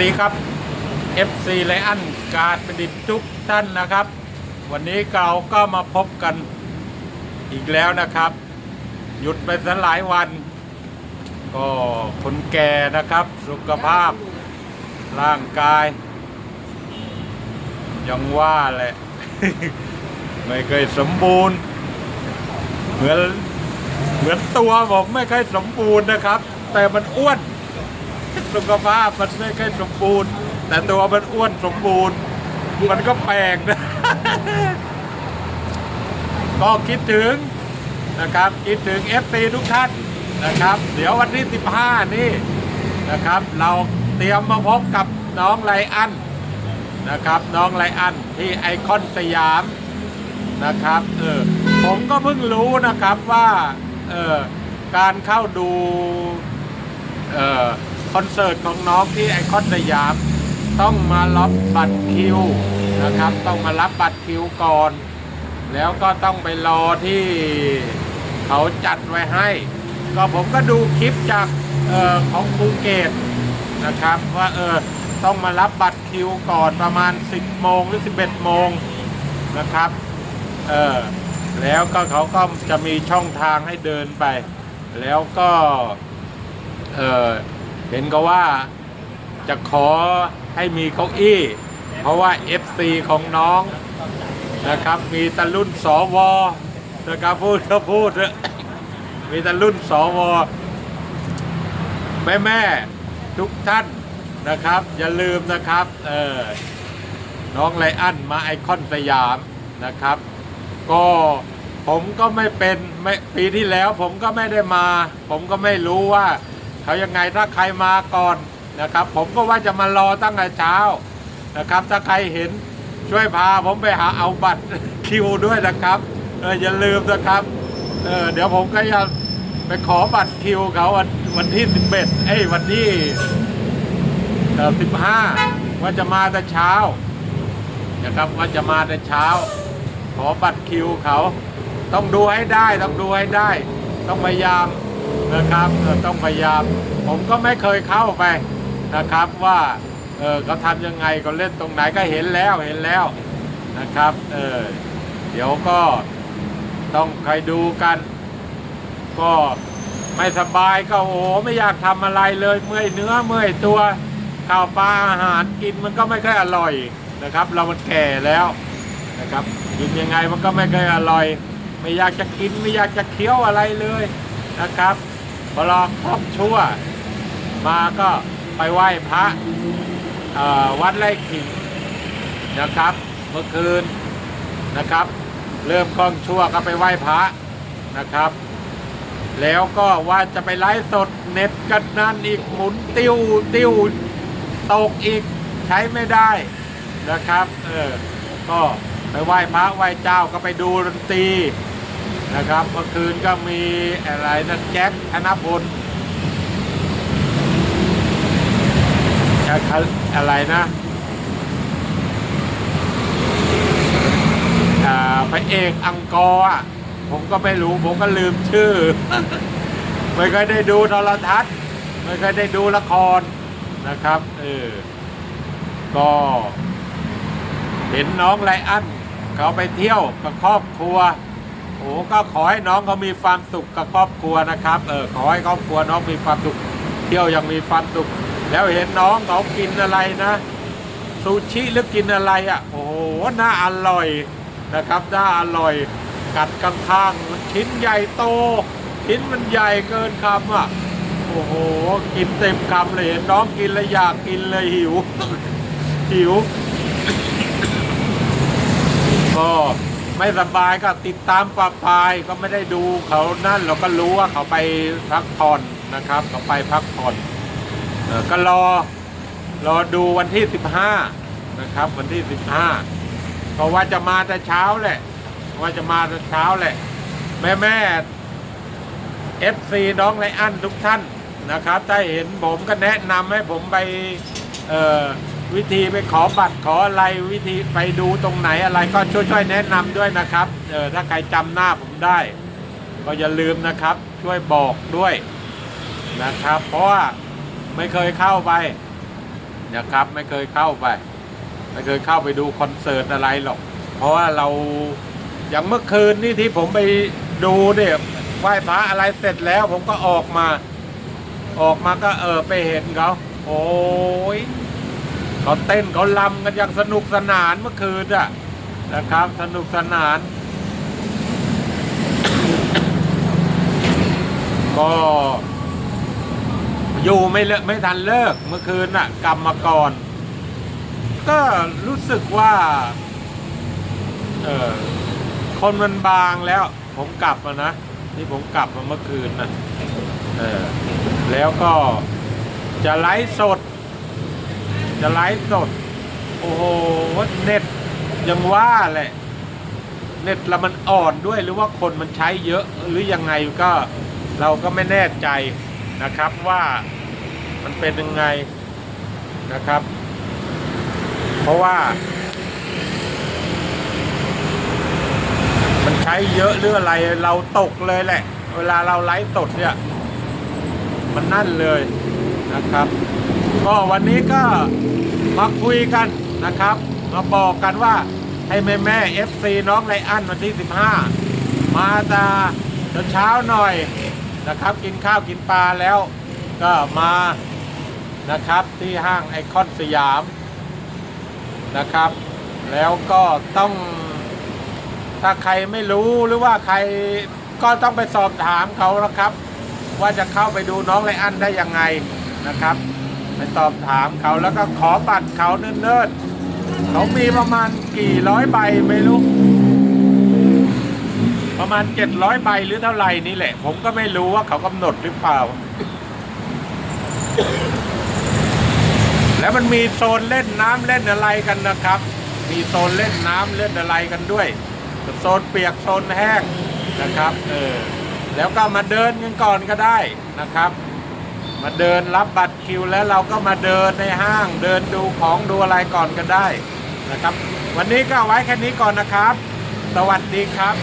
สดีครับ FC ไลอันการประดิษฐ์ทุกท่านนะครับ วันนี้เราก็มาพบกันอีกแล้วนะครับ หยุดไปสัหลายวัน ก็คนแก่นะครับ สุขภาพร่างกาย ยังว่าแหละ ไม่เคยสมบูรณ์ เหมือนเหมือนตัวผมไม่เคยสมบูรณ์นะครับ แต่มันอ้วน สุขภาพมันไม่ค่อยสมบูรณ์ แต่ตัวมันอ้วนสมบูรณ์ มันก็แปลกนะ ก็คิดถึงนะครับ คิดถึง FC ทุกท่านนะครับ เดี๋ยววันที่ 15 นี่นะครับ เราเตรียมมาพบกับน้องไลอันนะครับ น้องไลอันที่ไอคอนสยามนะครับเออผมก็เพิ่งรู้นะครับว่าเออการเข้าดูเออ คอนเสิร์ตของน้องที่ไอคอนสยาม ต้องมารับบัตรคิวนะครับ ต้องมารับบัตรคิวก่อน แล้วก็ต้องไปรอที่เขาจัดไว้ให้ ก็ผมก็ดูคลิปจากออของภูเก็ตนะครับ ว่าเออต้องมารับบัตรคิวก่อนประมาณ 10 โมงหรือ 11 โมงนะครับเออแล้วก็เขาก็จะมีช่องทางให้เดินไป แล้วก็เออ เห็นก็ว่าจะขอให้มีเก้าอี้ เพราะว่า FC ของน้องนะครับ มีแตะรุ่นสวนะครับพูดก็พูดมีแตะรุ่นสวแม่แม่ทุกท่านนะครับ อย่าลืมนะครับเออน้องไลอันมาไอคอนสยามนะครับ ก็ผมก็ไม่เป็นไม่ปีที่แล้วผมก็ไม่ได้มา ผมก็ไม่รู้ว่า เขายังไงถ้าใครมาก่อนนะครับ ผมก็ว่าจะมารอตั้งแต่เช้านะครับ ถ้าใครเห็นช่วยพาผมไปหาเอาบัตรคิวด้วยนะครับเอออย่าลืมนะครับเออเดี๋ยวผมก็จะไปขอบัตรคิวเขาวันวันที่สิบเอ็ดเอ้ยวันที่สิบห้าว่าจะมาแต่เช้านะครับว่าจะมาแต่เช้า ขอบัตรคิวเขา ต้องดูให้ได้ต้องดูให้ได้ ต้องพยายาม นะครับต้องพยายาม ผมก็ไม่เคยเข้าไปนะครับว่าเออเขาทำยังไงเขาเล่นตรงไหนก็เห็นแล้วเห็นแล้วนะครับเออเดี๋ยวก็ต้องใครดูกัน ก็ไม่สบายก็โอ้ไม่อยากทำอะไรเลยเมื่อยเนื้อเมื่อยตัวข้าวปลาอาหารกินมันก็ไม่ค่อยอร่อยนะครับ เรามันแก่แล้วนะครับกินยังไงมันก็ไม่เคยอร่อย ไม่อยากจะกินไม่อยากจะเคี้ยวอะไรเลยนะครับ พอรอครอบชั่ว มาก็ไปไหว้พระวัดไร่ขิงนะครับ เมื่อคืนนะครับ เริ่มคล่องชั่วก็ไปไหว้พระนะครับ แล้วก็ว่าจะไปไลฟ์สดเน็ตกันนั่นอีกหมุนติ้วติ้วตกอีกใช้ไม่ได้นะครับ เออ ก็ไปไหว้พระไหว้เจ้าก็ไปดูดนตรี นะครับ เมื่อคืนก็มีอะไรนะแจ็คธนพลอะไรนะพระเอกอังกอร์ผมก็ไม่รู้ ผมก็ลืมชื่อ ไม่เคยได้ดูโทรทัศน์ ไม่เคยได้ดูละครนะครับเออก็เห็นน้องไลอันเขาไปเที่ยวกับครอบครัว โอ้ก็ขอให้น้องเขามีความสุขกับครอบครัวนะครับเออขอให้ครอบครัวน้องมีความสุขเที่ยวยังมีความสุข แล้วเห็นน้องเขากินอะไรนะซูชิหรือกินอะไรอะ่ะโอ้โหน่าอร่อยนะครับน่าอร่อย กัดข้างมันชิ้นใหญ่โตชิ้นมันใหญ่เกินคำอะโอ้โหกินเต็มคำเลยเห็นน้องกินแล้วอยากกินเลยหิวหิวก็ ไม่สบายก็ติดตามปลาปายก็ไม่ได้ดูเขานั่นเราก็รู้ว่าเขาไปพักผ่อนนะครับเขาไปพักผ่อนออก็รอรอดูวันที่สิบห้านะครับ วันที่สิบห้าเพราะว่าจะมาแต่เช้าแหละ ว่าจะมาแต่เช้าแหละ แม่แม่เอฟซีน้องไลอันทุกท่านนะครับ ถ้าเห็นผมก็แนะนำให้ผมไป เอ่อ วิธีไปขอบัตรขออะไรวิธีไปดูตรงไหนอะไรก็ช่วยๆแนะนำด้วยนะครับเออถ้าใครจำหน้าผมได้ ก็อย่าลืมนะครับ ช่วยบอกด้วยนะครับ เพราะว่าไม่เคยเข้าไปนะครับ ไม่เคยเข้าไป ไม่เคยเข้าไปดูคอนเสิร์ตอะไรหรอก เพราะว่าเราอย่างเมื่อคืนนี่ที่ผมไปดูเนี่ยไหว้พระอะไรเสร็จแล้ว ผมก็ออกมา ออกมาก็เออไปเห็นเขาโอ้ย เขาเต้นเขาลำกันอย่างสนุกสนานเมื่อคืนอะนะครับ สนุกสนาน ก็อยู่ไม่เลิกไม่ทันเลิกเมื่อคืนน่ะกลับมาก่อน ก็รู้สึกว่า เออคนมันบางแล้ว ผมกลับมานะที่ผมกลับมาเมื่อคืนนะเออแล้วก็จะไลฟ์สด จะไลฟ์สด โอ้โห เน็ตยังว่าแหละ เน็ตละมันอ่อนด้วยหรือว่าคนมันใช้เยอะหรือยังไงก็เราก็ไม่แน่ใจนะครับว่ามันเป็นยังไงนะครับ เพราะว่า มันใช้เยอะหรืออะไรเราตกเลยแหละ เวลาเราไลฟ์สดเนี่ย มันนั่นเลยนะครับ ก็วันนี้ก็มาคุยกันนะครับ มาบอกกันว่าให้แม่แม่เอฟซีน้องไลอันวันที่ 15 มาตาเช้าหน่อยนะครับ กินข้าวกินปลาแล้วก็มานะครับที่ห้างไอคอนสยามนะครับ แล้วก็ต้องถ้าใครไม่รู้หรือว่าใครก็ต้องไปสอบถามเขานะครับ ว่าจะเข้าไปดูน้องไลอันได้ยังไงนะครับ ไปสอบถามเขาแล้วก็ขอบัตรเขาเนิ่นๆเขามีประมาณกี่ร้อยใบไม่รู้ประมาณเจ็ดร้อยใบหรือเท่าไหร่นี่แหละ ผมก็ไม่รู้ว่าเขากำหนดหรือเปล่า แล้วมันมีโซนเล่นน้ำเล่นอะไรกันนะครับ มีโซนเล่นน้ำเล่นอะไรกันด้วยโซนเปียกโซนแห้งนะครับ เออแล้วก็มาเดินกันก่อนก็ได้นะครับ มาเดินรับบัตรคิวแล้วเราก็มาเดินในห้าง เดินดูของดูอะไรก่อนก็ได้นะครับ วันนี้ก็ไว้แค่นี้ก่อนนะครับ สวัสดีครับ